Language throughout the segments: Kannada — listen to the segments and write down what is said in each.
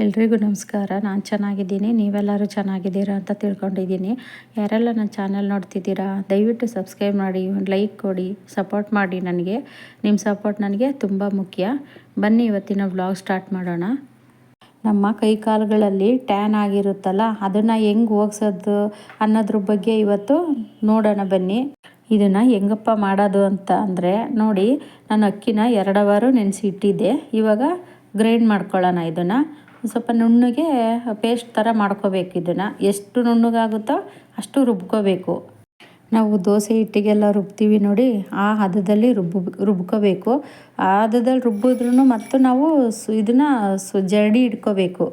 ಎಲ್ರಿಗೂ ನಮಸ್ಕಾರ. ನಾನು ಚೆನ್ನಾಗಿದ್ದೀನಿ. ನೀವೆಲ್ಲರೂ ಚೆನ್ನಾಗಿದ್ದೀರಾ ಅಂತ ತಿಳ್ಕೊಂಡಿದ್ದೀನಿ. ಯಾರೆಲ್ಲ ನನ್ನ ಚಾನಲ್ ನೋಡ್ತಿದ್ದೀರಾ, ದಯವಿಟ್ಟು ಸಬ್ಸ್ಕ್ರೈಬ್ ಮಾಡಿ, ಒಂದು ಲೈಕ್ ಕೊಡಿ, ಸಪೋರ್ಟ್ ಮಾಡಿ ನನಗೆ. ನಿಮ್ಮ ಸಪೋರ್ಟ್ ನನಗೆ ತುಂಬ ಮುಖ್ಯ. ಬನ್ನಿ ಇವತ್ತಿನ ವ್ಲಾಗ್ ಸ್ಟಾರ್ಟ್ ಮಾಡೋಣ. ನಮ್ಮ ಕೈ ಕಾಲುಗಳಲ್ಲಿ ಟ್ಯಾನ್ ಆಗಿರುತ್ತಲ್ಲ, ಅದನ್ನು ಹೆಂಗೆ ಹೋಗ್ಸೋದು ಅನ್ನೋದ್ರ ಬಗ್ಗೆ ಇವತ್ತು ನೋಡೋಣ ಬನ್ನಿ. ಇದನ್ನು ಹೆಂಗಪ್ಪ ಮಾಡೋದು ಅಂತ ಅಂದರೆ, ನೋಡಿ ನಾನು ಅಕ್ಕಿನ ಎರಡವರು ನೆನೆಸಿ ಇಟ್ಟಿದ್ದೆ ಇವಾಗ ಗ್ರೈಂಡ್ ಮಾಡ್ಕೊಳ್ಳೋಣ ಇದನ್ನು. ಸ್ವಲ್ಪ ನುಣ್ಣಗೆ ಪೇಸ್ಟ್ ಥರ ಮಾಡ್ಕೋಬೇಕು ಇದನ್ನು. ಎಷ್ಟು ನುಣ್ಣಗಾಗುತ್ತೋ ಅಷ್ಟು ರುಬ್ಕೋಬೇಕು. ನಾವು ದೋಸೆ ಹಿಟ್ಟಿಗೆಲ್ಲ ರುಬ್ತೀವಿ ನೋಡಿ, ಆ ಹದದಲ್ಲಿ ರುಬ್ಬ, ರುಬ್ಕೋಬೇಕು. ಆ ಹದದಲ್ಲಿ ರುಬ್ಬಿದ್ರೂ ಮತ್ತು ನಾವು ಸು, ಇದನ್ನು ಸು, ಜರಡಿ ಇಟ್ಕೋಬೇಕು.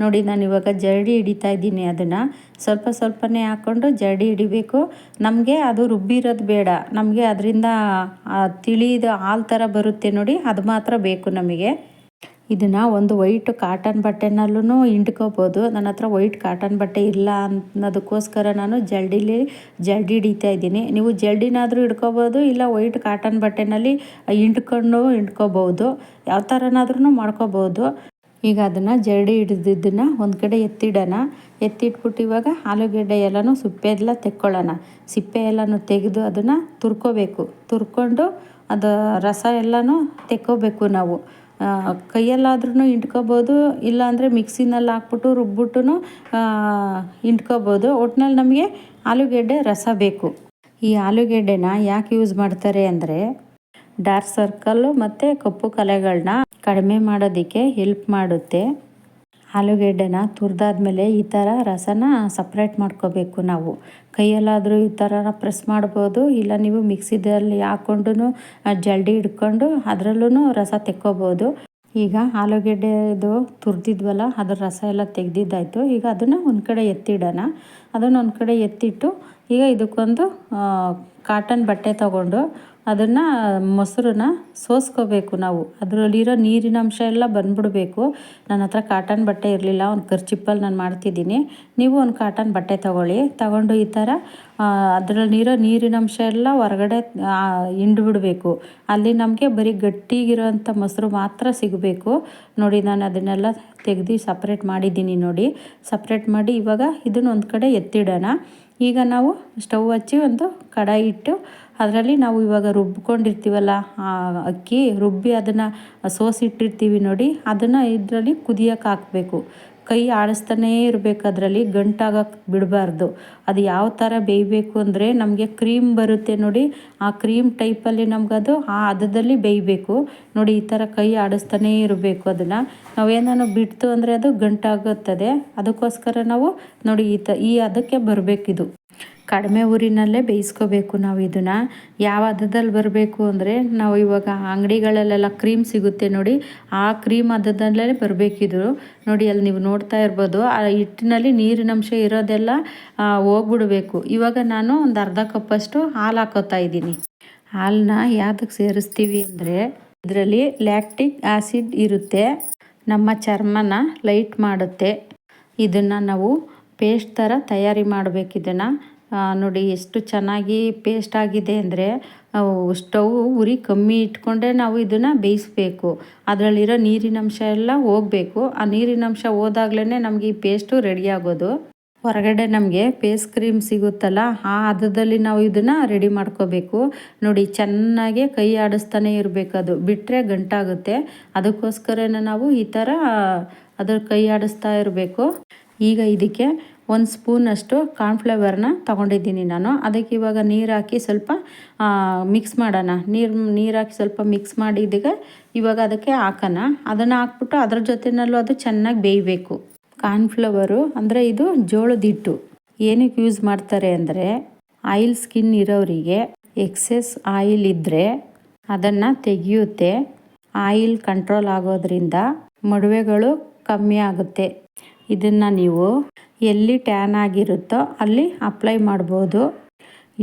ನೋಡಿ, ನಾನು ಇವಾಗ ಜರಡಿ ಹಿಡಿತಾ ಇದ್ದೀನಿ ಅದನ್ನು. ಸ್ವಲ್ಪ ಸ್ವಲ್ಪನೇ ಹಾಕ್ಕೊಂಡು ಜರಡಿ ಹಿಡಿಬೇಕು. ನಮಗೆ ಅದು ರುಬ್ಬಿರೋದು ಬೇಡ. ನಮಗೆ ಅದರಿಂದ ತಿಳಿದು ಹಾಲು ಥರ ಬರುತ್ತೆ ನೋಡಿ, ಅದು ಮಾತ್ರ ಬೇಕು ನಮಗೆ. ಇದನ್ನು ಒಂದು ವೈಟ್ ಕಾಟನ್ ಬಟ್ಟೆನಲ್ಲೂ ಹಿಂಡ್ಕೋಬೋದು. ನನ್ನ ಹತ್ರ ವೈಟ್ ಕಾಟನ್ ಬಟ್ಟೆ ಇಲ್ಲ ಅನ್ನೋದಕ್ಕೋಸ್ಕರ ನಾನು ಜಲ್ಡಿಲಿ ಜಲ್ಡಿ ಹಿಡಿತಾ ಇದ್ದೀನಿ. ನೀವು ಜಲ್ಡಿನಾದರೂ ಹಿಡ್ಕೋಬೋದು, ಇಲ್ಲ ವೈಟ್ ಕಾಟನ್ ಬಟ್ಟೆನಲ್ಲಿ ಹಿಂಡ್ಕೊಂಡು ಹಿಂಡ್ಕೋಬೋದು. ಯಾವ ಥರನಾದ್ರೂ ಮಾಡ್ಕೋಬೋದು. ಈಗ ಅದನ್ನು ಜರಡಿ ಹಿಡಿದಿದ್ದನ್ನು ಒಂದು ಕಡೆ ಎತ್ತಿಡೋಣ. ಎತ್ತಿಟ್ಬಿಟ್ಟು ಇವಾಗ ಆಲೂಗಡ್ಡೆ ಎಲ್ಲನೂ ಸಿಪ್ಪೆ ಎಲ್ಲ ತೆಕ್ಕೊಳ್ಳೋಣ. ಸಿಪ್ಪೆ ಎಲ್ಲನೂ ತೆಗೆದು ಅದನ್ನು ತುರ್ಕೋಬೇಕು. ತುರ್ಕೊಂಡು ಅದು ರಸ ಎಲ್ಲನೂ ತೆಕ್ಕೋಬೇಕು ನಾವು. ಕೈಯಲ್ಲಾದ್ರೂ ಹಿಂಡ್ಕೋಬೋದು, ಇಲ್ಲಾಂದರೆ ಮಿಕ್ಸಿನಲ್ಲಿ ಹಾಕ್ಬಿಟ್ಟು ರುಬ್ಬಿಟ್ಟು ಹಿಂಡ್ಕೋಬೋದು. ಒಟ್ನಲ್ಲಿ ನಮಗೆ ಆಲೂಗೆಡ್ಡೆ ರಸ ಬೇಕು. ಈ ಆಲೂಗೆಡ್ಡೆನ ಯಾಕೆ ಯೂಸ್ ಮಾಡ್ತಾರೆ ಅಂದರೆ ಡಾರ್ಕ್ ಸರ್ಕಲ್ಲು ಮತ್ತು ಕಪ್ಪು ಕಲೆಗಳನ್ನ ಕಡಿಮೆ ಮಾಡೋದಕ್ಕೆ ಹೆಲ್ಪ್ ಮಾಡುತ್ತೆ. ಆಲೂಗೆಡ್ಡೆನ ತುರಿದಾದ್ಮೇಲೆ ಈ ಥರ ರಸನ ಸಪ್ರೇಟ್ ಮಾಡ್ಕೋಬೇಕು ನಾವು. ಕೈಯಲ್ಲಾದರೂ ಈ ಥರ ಪ್ರೆಸ್ ಮಾಡ್ಬೋದು, ಇಲ್ಲ ನೀವು ಮಿಕ್ಸಿದಲ್ಲಿ ಹಾಕ್ಕೊಂಡು ಜಲ್ಡಿ ಹಿಡ್ಕೊಂಡು ಅದರಲ್ಲೂ ರಸ ತೆಕ್ಕೋಬೋದು. ಈಗ ಆಲೂಗೆಡ್ಡೆದು ತುರಿದಿದ್ವಲ್ಲ, ಅದ್ರ ರಸ ಎಲ್ಲ ತೆಗ್ದಿದ್ದಾಯಿತು. ಈಗ ಅದನ್ನು ಒಂದು ಕಡೆ ಎತ್ತಿಡೋಣ. ಅದನ್ನು ಒಂದು ಕಡೆ ಎತ್ತಿಟ್ಟು ಈಗ ಇದಕ್ಕೊಂದು ಕಾಟನ್ ಬಟ್ಟೆ ತಗೊಂಡು ಅದನ್ನು ಮೊಸರನ್ನ ಸೋಸ್ಕೋಬೇಕು ನಾವು. ಅದರಲ್ಲಿರೋ ನೀರಿನ ಅಂಶ ಎಲ್ಲ ಬಂದ್ಬಿಡಬೇಕು. ನನ್ನ ಹತ್ರ ಕಾಟನ್ ಬಟ್ಟೆ ಇರಲಿಲ್ಲ, ಒಂದು ಕರ್ಚಿಪ್ಪಲ್ಲಿ ನಾನು ಮಾಡ್ತಿದ್ದೀನಿ. ನೀವು ಒಂದು ಕಾಟನ್ ಬಟ್ಟೆ ತೊಗೊಳ್ಳಿ. ತಗೊಂಡು ಈ ಥರ ಅದರಲ್ಲಿರೋ ನೀರಿನ ಅಂಶ ಎಲ್ಲ ಹೊರಗಡೆ ಹಿಂಡ್ಬಿಡ್ಬೇಕು. ಅಲ್ಲಿ ನಮಗೆ ಬರೀ ಗಟ್ಟಿಗಿರೋಂಥ ಮೊಸರು ಮಾತ್ರ ಸಿಗಬೇಕು. ನೋಡಿ, ನಾನು ಅದನ್ನೆಲ್ಲ ತೆಗೆದು ಸಪ್ರೇಟ್ ಮಾಡಿದ್ದೀನಿ ನೋಡಿ. ಸಪ್ರೇಟ್ ಮಾಡಿ ಇವಾಗ ಇದನ್ನ ಒಂದು ಕಡೆ ಎತ್ತಿಡೋಣ. ಈಗ ನಾವು ಸ್ಟವ್ ಹಚ್ಚಿ ಒಂದು ಕಡಾಯಿ ಇಟ್ಟು ಅದರಲ್ಲಿ ನಾವು ಇವಾಗ ರುಬ್ಕೊಂಡಿರ್ತೀವಲ್ಲ ಅಕ್ಕಿ, ರುಬ್ಬಿ ಅದನ್ನು ಸೋಸಿಟ್ಟಿರ್ತೀವಿ ನೋಡಿ, ಅದನ್ನು ಇದರಲ್ಲಿ ಕುದಿಯೋಕೆ ಹಾಕಬೇಕು. ಕೈ ಆಡಿಸ್ತಾನೇ ಇರಬೇಕು ಅದರಲ್ಲಿ ಗಂಟಾಗಕ್ಕೆ ಬಿಡಬಾರ್ದು. ಅದು ಯಾವ ಥರ ಬೇಯಬೇಕು ಅಂದರೆ ನಮಗೆ ಕ್ರೀಮ್ ಬರುತ್ತೆ ನೋಡಿ, ಆ ಕ್ರೀಮ್ ಟೈಪಲ್ಲಿ ನಮಗದು ಆ ಹದದಲ್ಲಿ ಬೇಯಬೇಕು. ನೋಡಿ, ಈ ಥರ ಕೈ ಆಡಿಸ್ತಾನೇ ಇರಬೇಕು ಅದನ್ನು. ನಾವೇನೋ ಬಿಡ್ತು ಅಂದರೆ ಅದು ಗಂಟಾಗುತ್ತದೆ. ಅದಕ್ಕೋಸ್ಕರ ನಾವು ನೋಡಿ, ಈ ತ ಈ ಅದಕ್ಕೆ ಬರಬೇಕಿದು. ಕಡಿಮೆ ಊರಿನಲ್ಲೇ ಬೇಯಿಸ್ಕೋಬೇಕು ನಾವು ಇದನ್ನು. ಯಾವ ಹದದಲ್ಲಿ ಬರಬೇಕು ಅಂದರೆ ನಾವು ಇವಾಗ ಅಂಗಡಿಗಳಲ್ಲೆಲ್ಲ ಕ್ರೀಮ್ ಸಿಗುತ್ತೆ ನೋಡಿ, ಆ ಕ್ರೀಮ್ ಹದದಲ್ಲೇ ಬರಬೇಕಿದ್ರು ನೋಡಿ, ಅಲ್ಲಿ ನೀವು ನೋಡ್ತಾ ಇರ್ಬೋದು, ಆ ಹಿಟ್ಟಿನಲ್ಲಿ ನೀರಿನಂಶ ಇರೋದೆಲ್ಲ ಹೋಗ್ಬಿಡಬೇಕು. ಇವಾಗ ನಾನು ಒಂದು ಅರ್ಧ ಕಪ್ಪಷ್ಟು ಹಾಲು ಹಾಕೋತಾ ಇದ್ದೀನಿ. ಹಾಲನ್ನ ಯಾವ್ದಕ್ಕೆ ಸೇರಿಸ್ತೀವಿ ಅಂದರೆ, ಇದರಲ್ಲಿ ಲ್ಯಾಕ್ಟಿಕ್ ಆ್ಯಸಿಡ್ ಇರುತ್ತೆ. ನಮ್ಮ ಚರ್ಮನ ಲೈಟ್ ಮಾಡುತ್ತೆ. ಇದನ್ನು ನಾವು ಪೇಸ್ಟ್ ಥರ ತಯಾರಿ ಮಾಡಬೇಕು ಇದನ್ನು. ನೋಡಿ ಎಷ್ಟು ಚೆನ್ನಾಗಿ ಪೇಸ್ಟ್ ಆಗಿದೆ ಅಂದರೆ ಸ್ಟವ್ ಉರಿ ಕಮ್ಮಿ ಇಟ್ಕೊಂಡೆ ನಾವು ಇದನ್ನು ಬೇಯಿಸ್ಬೇಕು. ಅದರಲ್ಲಿರೋ ನೀರಿನಂಶ ಎಲ್ಲ ಹೋಗಬೇಕು. ಆ ನೀರಿನಂಶ ಹೋದಾಗ್ಲೇ ನಮಗೆ ಈ ಪೇಸ್ಟು ರೆಡಿ ಆಗೋದು. ಹೊರಗಡೆ ನಮಗೆ ಫೇಸ್ ಕ್ರೀಮ್ ಸಿಗುತ್ತಲ್ಲ, ಆ ಹದದಲ್ಲಿ ನಾವು ಇದನ್ನು ರೆಡಿ ಮಾಡ್ಕೋಬೇಕು. ನೋಡಿ ಚೆನ್ನಾಗಿ ಕೈ ಆಡಿಸ್ತಾನೆ ಇರಬೇಕು ಅದು. ಬಿಟ್ಟರೆ ಗಂಟಾಗುತ್ತೆ. ಅದಕ್ಕೋಸ್ಕರನೇ ನಾವು ಈ ಥರ ಅದ್ರ ಕೈ ಆಡಿಸ್ತಾ ಇರಬೇಕು. ಈಗ ಇದಕ್ಕೆ ಒಂದು ಸ್ಪೂನಷ್ಟು ಕಾರ್ನ್ಫ್ಲವರ್ನ ತೊಗೊಂಡಿದ್ದೀನಿ ನಾನು. ಅದಕ್ಕೆ ಇವಾಗ ನೀರು ಹಾಕಿ ಸ್ವಲ್ಪ ಮಿಕ್ಸ್ ಮಾಡೋಣ. ನೀರು ನೀರು ಹಾಕಿ ಸ್ವಲ್ಪ ಮಿಕ್ಸ್ ಮಾಡಿದಾಗ ಇವಾಗ ಅದಕ್ಕೆ ಹಾಕೋಣ. ಅದನ್ನು ಹಾಕ್ಬಿಟ್ಟು ಅದ್ರ ಜೊತೆನಲ್ಲೂ ಅದು ಚೆನ್ನಾಗಿ ಬೇಯಬೇಕು. ಕಾರ್ನ್ಫ್ಲವರು ಅಂದರೆ ಇದು ಜೋಳದ ಹಿಟ್ಟು ಏನಕ್ಕೆ ಯೂಸ್ ಮಾಡ್ತಾರೆ ಅಂದರೆ ಆಯಿಲ್ ಸ್ಕಿನ್ ಇರೋರಿಗೆ ಎಕ್ಸೆಸ್ ಆಯಿಲ್ ಇದ್ದರೆ ಅದನ್ನು ತೆಗೆಯುತ್ತೆ. ಆಯಿಲ್ ಕಂಟ್ರೋಲ್ ಆಗೋದ್ರಿಂದ ಮಡುವೆಗಳು ಕಮ್ಮಿ ಆಗುತ್ತೆ. ಇದನ್ನು ನೀವು ಎಲ್ಲಿ ಟ್ಯಾನ್ ಆಗಿರುತ್ತೋ ಅಲ್ಲಿ ಅಪ್ಲೈ ಮಾಡ್ಬೋದು.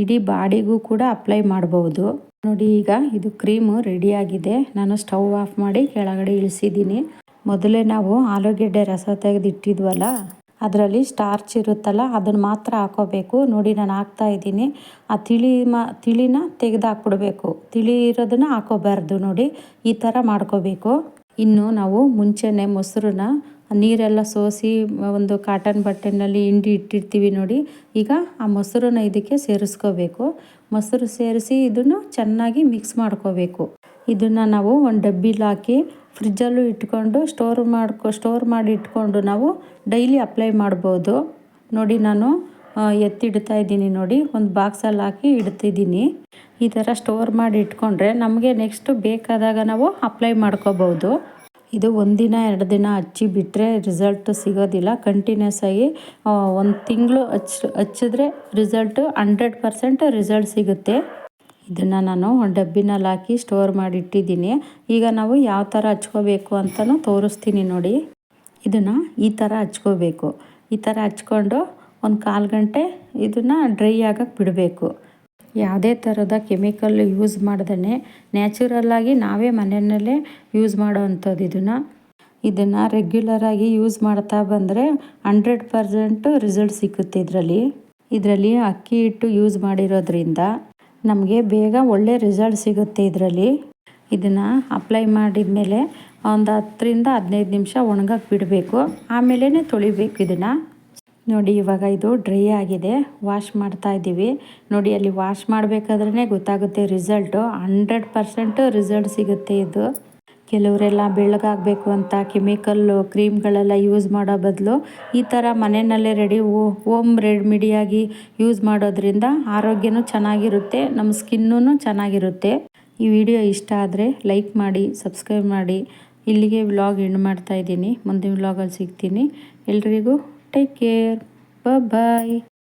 ಇಡೀ ಬಾಡಿಗೂ ಕೂಡ ಅಪ್ಲೈ ಮಾಡ್ಬೋದು. ನೋಡಿ ಈಗ ಇದು ಕ್ರೀಮು ರೆಡಿಯಾಗಿದೆ ನಾನು ಸ್ಟವ್ ಆಫ್ ಮಾಡಿ ಕೆಳಗಡೆ ಇಳಿಸಿದ್ದೀನಿ. ಮೊದಲೇ ನಾವು ಆಲೂಗೆಡ್ಡೆ ರಸ ತೆಗೆದಿಟ್ಟಿದ್ವಲ್ಲ, ಅದರಲ್ಲಿ ಸ್ಟಾರ್ಚ್ ಇರುತ್ತಲ್ಲ, ಅದನ್ನು ಮಾತ್ರ ಹಾಕೋಬೇಕು. ನೋಡಿ ನಾನು ಹಾಕ್ತಾ ಇದ್ದೀನಿ. ಆ ತಿಳಿ ಮಾ, ತಿಳಿನ ತೆಗೆದು ಹಾಕ್ಬಿಡ್ಬೇಕು ತಿಳಿ ಇರೋದನ್ನು ಹಾಕೋಬಾರ್ದು ನೋಡಿ. ಈ ಥರ ಮಾಡ್ಕೋಬೇಕು. ಇನ್ನು ನಾವು ಮುಂಚೆನೆ ಮೊಸರನ್ನ ನೀರೆಲ್ಲ ಸೋಸಿ ಒಂದು ಕಾಟನ್ ಬಟ್ಟೆನಲ್ಲಿ ಹಿಂಡಿ ಇಟ್ಟಿರ್ತೀವಿ ನೋಡಿ, ಈಗ ಆ ಮೊಸರನ್ನ ಇದಕ್ಕೆ ಸೇರಿಸ್ಕೋಬೇಕು. ಮೊಸರು ಸೇರಿಸಿ ಇದನ್ನು ಚೆನ್ನಾಗಿ ಮಿಕ್ಸ್ ಮಾಡ್ಕೋಬೇಕು. ಇದನ್ನು ನಾವು ಒಂದು ಡಬ್ಬಿಲಿ ಹಾಕಿ ಫ್ರಿಜ್ಜಲ್ಲೂ ಇಟ್ಕೊಂಡು ಸ್ಟೋರ್ ಮಾಡ್ಕೊ ಸ್ಟೋರ್ ಮಾಡಿ ಇಟ್ಕೊಂಡು ನಾವು ಡೈಲಿ ಅಪ್ಲೈ ಮಾಡ್ಬೋದು. ನೋಡಿ ನಾನು ಎತ್ತಿಡ್ತಾ ಇದ್ದೀನಿ ನೋಡಿ, ಒಂದು ಬಾಕ್ಸಲ್ಲಿ ಹಾಕಿ ಇಡ್ತಿದ್ದೀನಿ. ಈ ಥರ ಸ್ಟೋರ್ ಮಾಡಿ ಇಟ್ಕೊಂಡ್ರೆ ನಮಗೆ ನೆಕ್ಸ್ಟ್ ಬೇಕಾದಾಗ ನಾವು ಅಪ್ಲೈ ಮಾಡ್ಕೋಬೋದು. ಇದು ಒಂದಿನ, ಎರಡು ದಿನ ಹಚ್ಚಿ ಬಿಟ್ಟರೆ ರಿಸಲ್ಟ್ ಸಿಗೋದಿಲ್ಲ. ಕಂಟಿನ್ಯೂಸ್ ಆಗಿ ಒಂದು ತಿಂಗಳು ಹಚ್, ಹಚ್ಚಿದ್ರೆ ರಿಸಲ್ಟು ಹಂಡ್ರೆಡ್ ಪರ್ಸೆಂಟ್ ರಿಸಲ್ಟ್ ಸಿಗುತ್ತೆ. ಇದನ್ನು ನಾನು ಡಬ್ಬಿನಲ್ಲಿ ಹಾಕಿ ಸ್ಟೋರ್ ಮಾಡಿ ಇಟ್ಟಿದ್ದೀನಿ ಈಗ ನಾವು ಯಾವ ಥರ ಹಚ್ಕೋಬೇಕು ಅಂತಲೂ ತೋರಿಸ್ತೀನಿ ನೋಡಿ. ಇದನ್ನು ಈ ಥರ ಹಚ್ಕೋಬೇಕು. ಈ ಥರ ಹಚ್ಕೊಂಡು ಒಂದು ಕಾಲು ಗಂಟೆ ಇದನ್ನು ಡ್ರೈ ಆಗಕ್ಕೆ ಬಿಡಬೇಕು. ಯಾವುದೇ ಥರದ ಕೆಮಿಕಲ್ ಯೂಸ್ ಮಾಡ್ದೇ ನ್ಯಾಚುರಲ್ಲಾಗಿ ನಾವೇ ಮನೆಯಲ್ಲೇ ಯೂಸ್ ಮಾಡೋ ಅಂಥದ್ದು ಇದನ್ನು. ಇದನ್ನು ರೆಗ್ಯುಲರಾಗಿ ಯೂಸ್ ಮಾಡ್ತಾ ಬಂದರೆ ಹಂಡ್ರೆಡ್ ಪರ್ಸೆಂಟು ರಿಸಲ್ಟ್ ಸಿಕ್ಕುತ್ತೆ ಇದರಲ್ಲಿ. ಇದರಲ್ಲಿ ಅಕ್ಕಿ ಹಿಟ್ಟು ಯೂಸ್ ಮಾಡಿರೋದ್ರಿಂದ ನಮಗೆ ಬೇಗ ಒಳ್ಳೆ ರಿಸಲ್ಟ್ ಸಿಗುತ್ತೆ ಇದರಲ್ಲಿ. ಇದನ್ನು ಅಪ್ಲೈ ಮಾಡಿದ ಮೇಲೆ ಒಂದು ಹತ್ತರಿಂದ ಹದಿನೈದು ನಿಮಿಷ ಒಣಗಕ್ಕೆ ಬಿಡಬೇಕು. ಆಮೇಲೆ ತೊಳಿಬೇಕು ಇದನ್ನು. ನೋಡಿ, ಇವಾಗ ಇದು ಡ್ರೈ ಆಗಿದೆ. ವಾಶ್ ಮಾಡ್ತಾ ಇದ್ದೀವಿ. ನೋಡಿ, ಅಲ್ಲಿ ವಾಶ್ ಮಾಡಬೇಕಾದ್ರೆ ಗೊತ್ತಾಗುತ್ತೆ ರಿಸಲ್ಟು. ಹಂಡ್ರೆಡ್ ಪರ್ಸೆಂಟು ರಿಸಲ್ಟ್ ಸಿಗುತ್ತೆ ಇದು. ಕೆಲವರೆಲ್ಲ ಬೆಳ್ಳಗಾಗಬೇಕು ಅಂತ ಕೆಮಿಕಲ್ಲು, ಕ್ರೀಮ್ಗಳೆಲ್ಲ ಯೂಸ್ ಮಾಡೋ ಬದಲು ಈ ಥರ ಮನೆಯಲ್ಲೇ ರೆಡಿ ಓಮ್ ರೆಮಿಡಿಯಾಗಿ ಯೂಸ್ ಮಾಡೋದ್ರಿಂದ ಆರೋಗ್ಯನೂ ಚೆನ್ನಾಗಿರುತ್ತೆ, ನಮ್ಮ ಸ್ಕಿನ್ನೂ ಚೆನ್ನಾಗಿರುತ್ತೆ. ಈ ವಿಡಿಯೋ ಇಷ್ಟ ಆದರೆ ಲೈಕ್ ಮಾಡಿ, ಸಬ್ಸ್ಕ್ರೈಬ್ ಮಾಡಿ. ಇಲ್ಲಿಗೆ ವ್ಲಾಗ್ ಎಂಡ್ ಮಾಡ್ತಾ ಇದ್ದೀನಿ. ಮುಂದಿನ ವ್ಲಾಗಲ್ಲಿ ಸಿಗ್ತೀನಿ. ಎಲ್ರಿಗೂ Take care. Bye bye.